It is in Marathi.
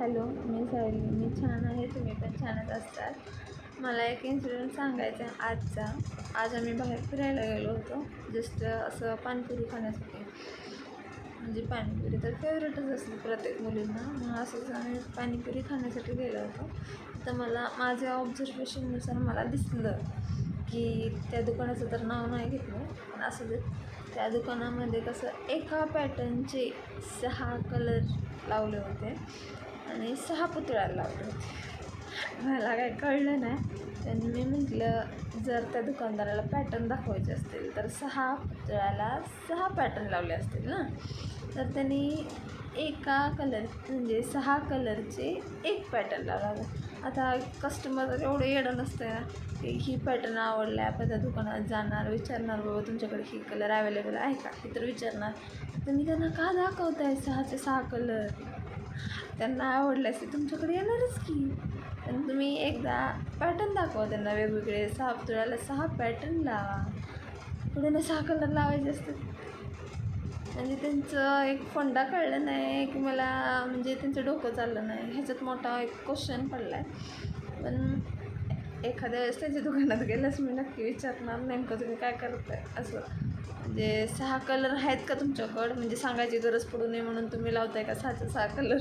हॅलो मी सायली. मी छान आहे. तुम्ही पण छानच असतात. मला एक इन्सिडेंट सांगायचा आहे आजचा. आज आम्ही बाहेर फिरायला गेलो होतो. जस्ट असं पाणीपुरी खाण्यासाठी. म्हणजे पाणीपुरी तर फेवरेटच असेल प्रत्येक मुलींना. मग असंच आम्ही पाणीपुरी खाण्यासाठी गेलो होतो. तर मला माझ्या ऑब्झर्वेशननुसार मला दिसलं की त्या दुकानाचं तर नाव नाही घेतलं पण असं त्या दुकानामध्ये कसं एका पॅटर्नचे सहा कलर लावले होते. आणि सहा पुतळ्याला लावले होते. मला काय कळलं नाही. त्यांनी मी म्हटलं जर त्या दुकानदाराला पॅटर्न दाखवायचे असतील तर सहा पुतळ्याला सहा पॅटर्न लावले असतील ना? तर त्यांनी एका कलर म्हणजे सहा कलरचे एक पॅटर्न लावला. आता कस्टमर एवढं येडं नसतं ना की ही पॅटर्न आवडला आहे आपण त्या दुकानात जाणार विचारणार बाबा तुमच्याकडे ही कलर अवेलेबल आहे का? हे तर विचारणार. तर मी त्यांना का दाखवताय सहाचे सहा कलर त्यांना आवडलं असते. तुमच्याकडे येणारच की. पण तुम्ही एकदा पॅटर्न दाखवा त्यांना वेगवेगळे. सहा तुळ्याला सहा पॅटर्न लावा. पुढे ना सहा कलर लावायचे असतात. म्हणजे त्यांचं एक फंडा कळलं नाही की मला म्हणजे त्यांचं डोकं चाललं नाही. ह्याच्यात मोठा एक क्वेश्चन पडला आहे पण एखाद्या वेळेस त्यांच्या दुकानात गेल्यास मी नक्की विचारणार नेमकं तुम्ही काय करताय असं. म्हणजे सहा कलर आहेत का तुमच्याकडं? म्हणजे सांगायची गरज पडू नये म्हणून तुम्ही लावताय का सहाचे सहा कलर